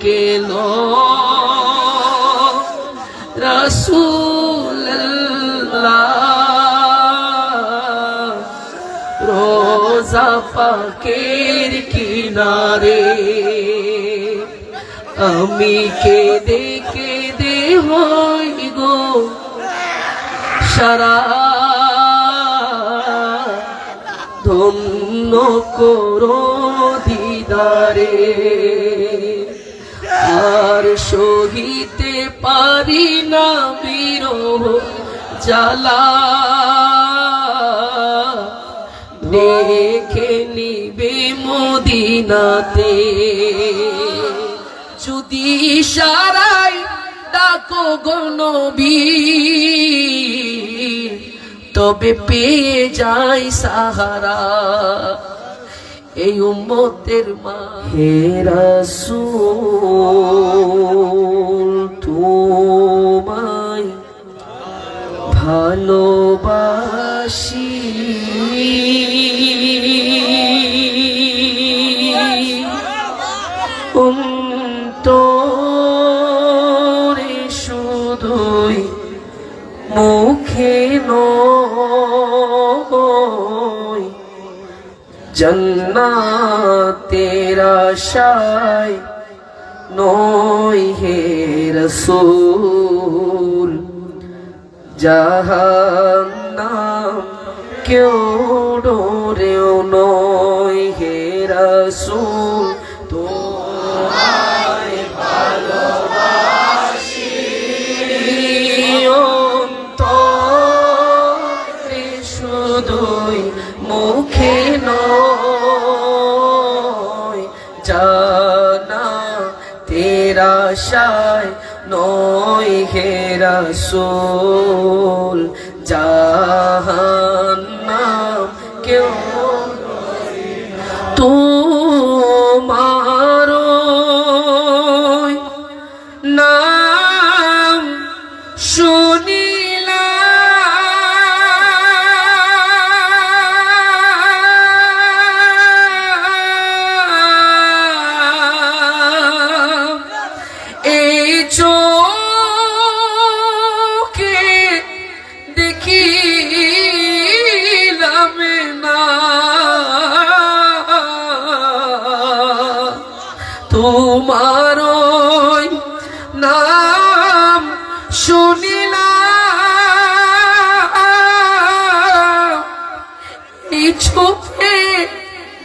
কেলো রসুল্লাহ রোজা পাকের কিনারে আমি কেঁদে কেঁদে হই গো সারা। ধন্য করো দিদারে। আর সহিতে পারি না বিরহ জ্বালা। দেখে নিবে মদিনাতে। যদি সারাই ডাকো গনবী তবে পেয়ে যাই সাহারা। এই উম্মতের মা। হে রাসূল তোমায় ভালোবাসি। জন্নাতের আশায় নয় হে রসুল। জাহান্নাম কেউ ডোরেও নই হে রসুল। তেরা নই হে রসুল। চোখে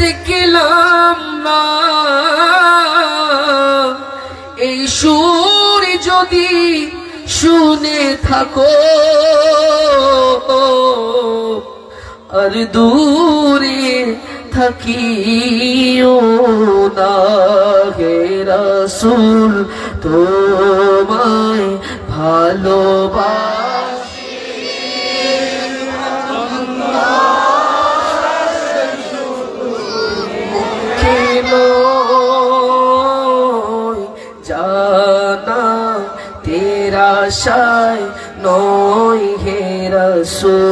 দেখলাম না। এই সুর যদি শুনে থাকো, আর দূরে থাকিও না। হে রাসূল, তোমায় ভালোবাসি। রসুল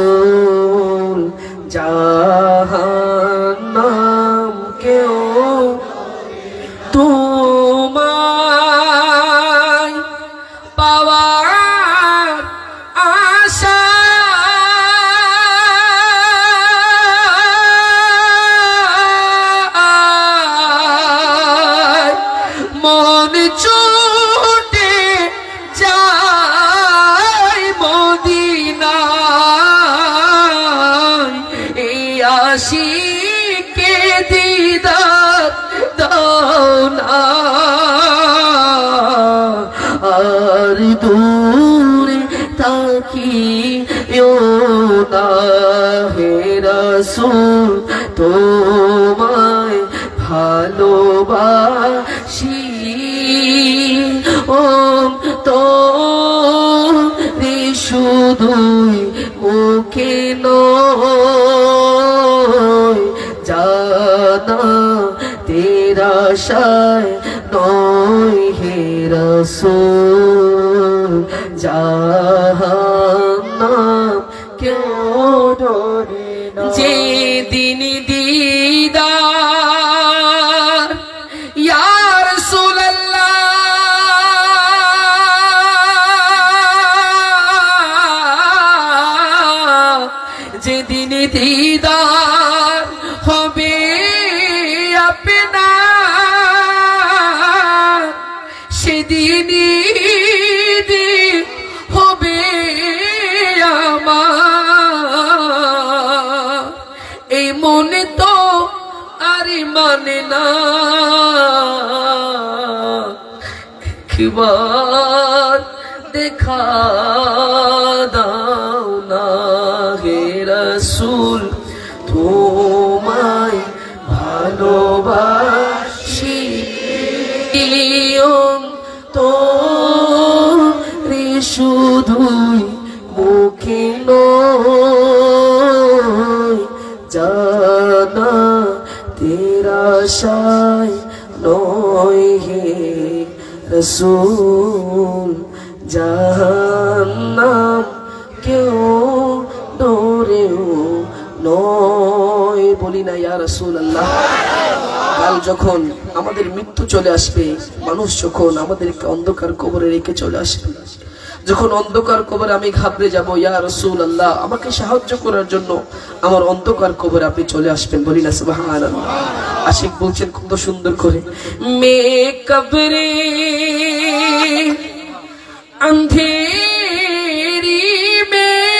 তাকি না হে রসুল তোমায় ভালোবাসি? ওম তো শুধুই মুখে নয় জানা তেরা শায় নয় হে রসুল। জাহান্নাম মানে না। একবার দেখা দাও না হে রসুল তোমায় ভালোবাসি। তো রে শুধুই রসুল, জাহান্নাম কেউ ডোরেও নয়। বলি না, ইয়া রসুল আল্লাহ কাল যখন আমাদের মৃত্যু চলে আসবে, মানুষ যখন আমাদেরকে অন্ধকার কবরে রেখে চলে আসবে, যখন অন্ধকার কবরে আমি ঘাবড়ে যাব, ইয়া রসুল আল্লাহ আমাকে সাহায্য করার জন্য আমার অন্ধকার কবরে আপনি চলে আসবেন। বলি না সুবাহান আশিক বলছেন কত সুন্দর করে মে কবরে अंधेरी में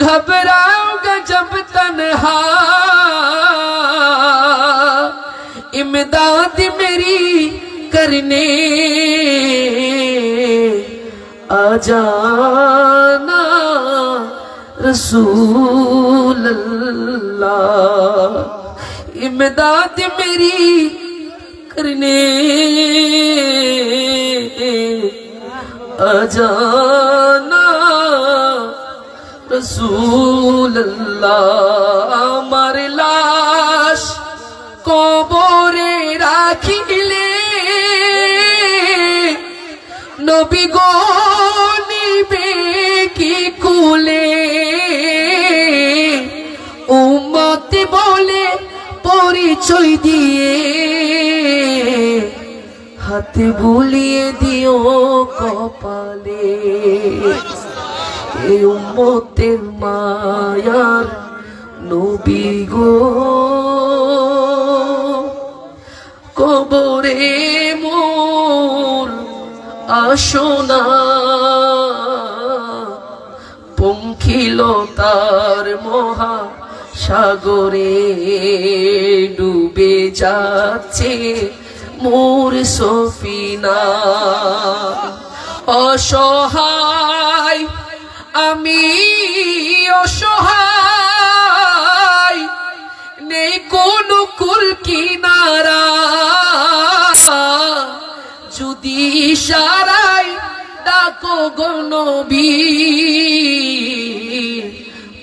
घबराऊंगा जब तन्हा इमदाद मेरी करने आ जाना رسول اللہ۔ امداد میری کرنے۔ اجانا رسول اللہ، ہمارے لاش کو بورے راکھی لے نبی گو পরিচয় দিয়ে হাতে বুলিয়ে দিও কপালে। এই মায়ার নবী গো। কবরে মোর আসনা পঙ্খিলতার মহা সাগরে ডুবে যাচ্ছে মোর সফিনা। অসহায়, আমি অসহায়, নেই কোনো কুল কিনারা। যদি সারাই ডাকো গনবী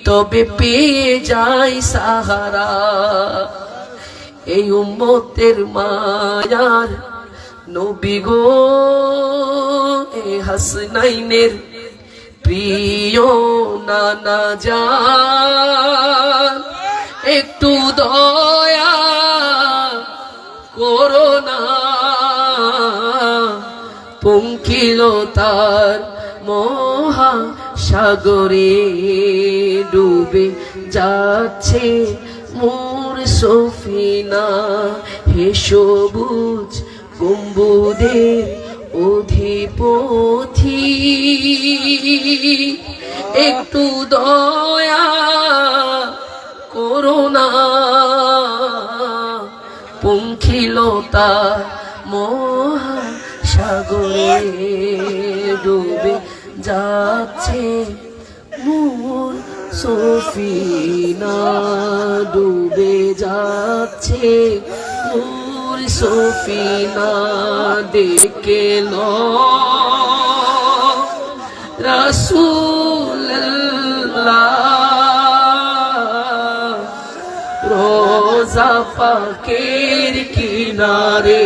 তবে পেয়ে যাই সাহারা। এই উম্মতের মায়ার নবী গো, এ হাসনাইনের প্রিয় নানা যান একটু দয়া করোনা পঙ্কিল তার মহা সাগরে ডুবে যাচ্ছে মোর সফিনা। হে সবুজ গম্বুদের অধিপথি একটু দয়া করোনা পঙ্খিলতা মহা সাগরে ডুবে যাচ্ছে মোর সফিনা ডুবে যাচ্ছে মোর সফিনা রাসূলুল্লাহ রোজা পাকের কিনারে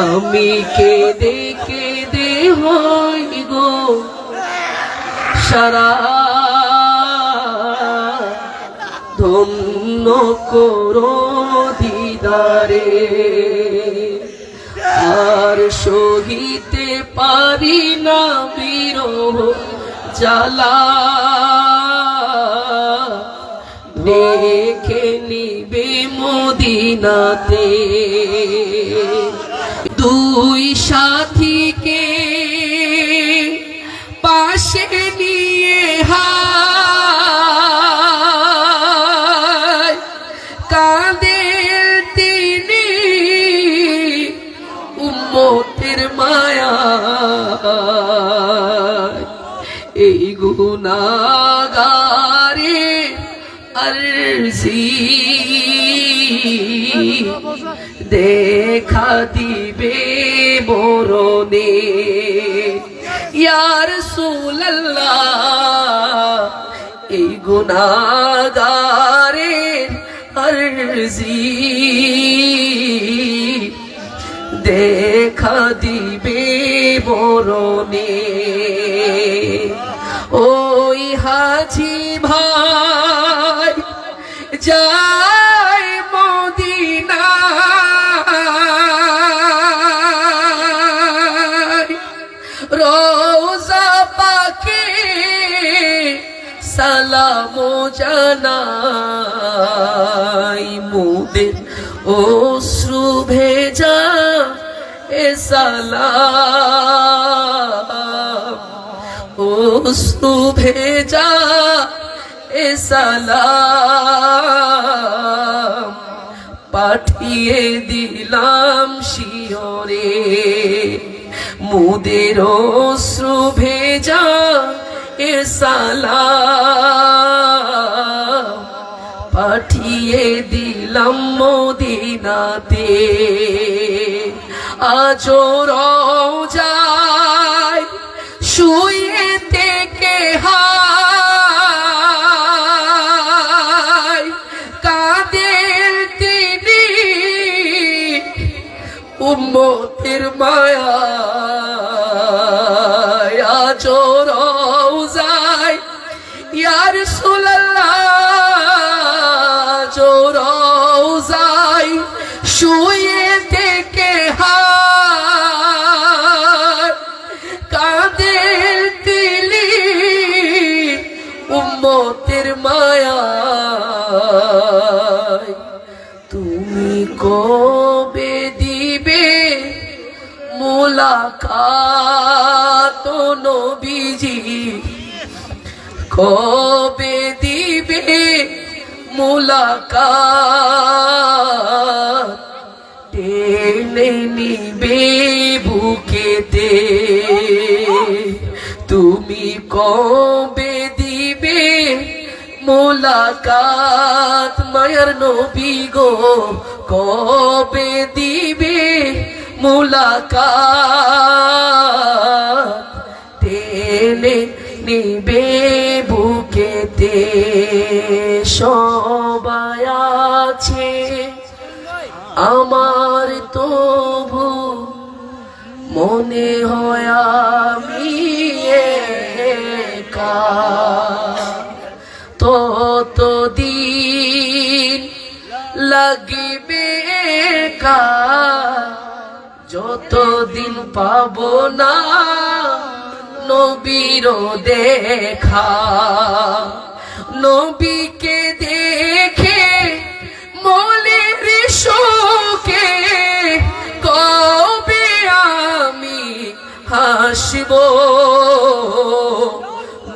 আমি কে কেঁদে হই গো সারা ধন্য করো দিদারে। আর সহিতে পারি না বিরহ জ্বালা। দেখে নিবে মদিনাতে। দুই সাথীকে পাশে নিয়ে হায়। তিনি উম্মতের মায়া এই গুণাগারে আরজি দেখা দিবে মরণে। ইয়ার এই গুণাগারের আরজি দেখা দিবে বরণে ওই হাজি ভাই যায় জানাই মুদের অশ্রু ভেজা এ সালাম। অশ্রু ভেজা এ পাঠিয়ে দিলাম শিয়রে। মুদের অশ্রু ভেজা এ সালাম পাঠিয়ে দিলাম মদিনাতে। আজো যায় শুয়ে থেকে হায়। কাদের তিনি? উম্মতের মায়া শুয়ে থেকে হায় কাদের তিলি উম্মতের মায়া তুমি কবে দিবে মোলাকাত নবীজি? কবে দিবে মোলাকাত টেনে নিবে বুকেতে তুমি কবে দিবে মোলাকাত মায়ার নবী গো? কবে দিবে মোলাকাত? টেনে নিবে বুকেতে সবাই আছে আমার তবু মনে হয় আমি একা। ততদিন লাগবে একা, যতদিন পাব না নবীর দেখা। নবীকে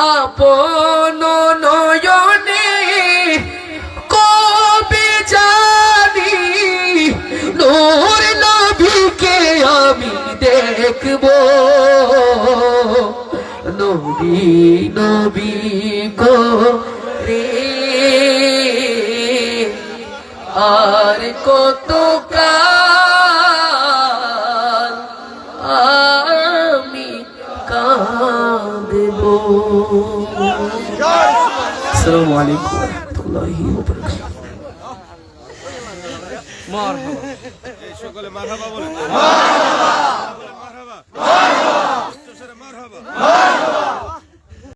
আপন নয়নে কবে জানি নূর নবীকে আমি দেখব? নবী নবী করে আর কত আসসালামু আলাইকুম। ওয়া রাহমাতুল্লাহি ওয়া বারাকাতুহু। মারহাবা। সকলে মারহাবা বলেন।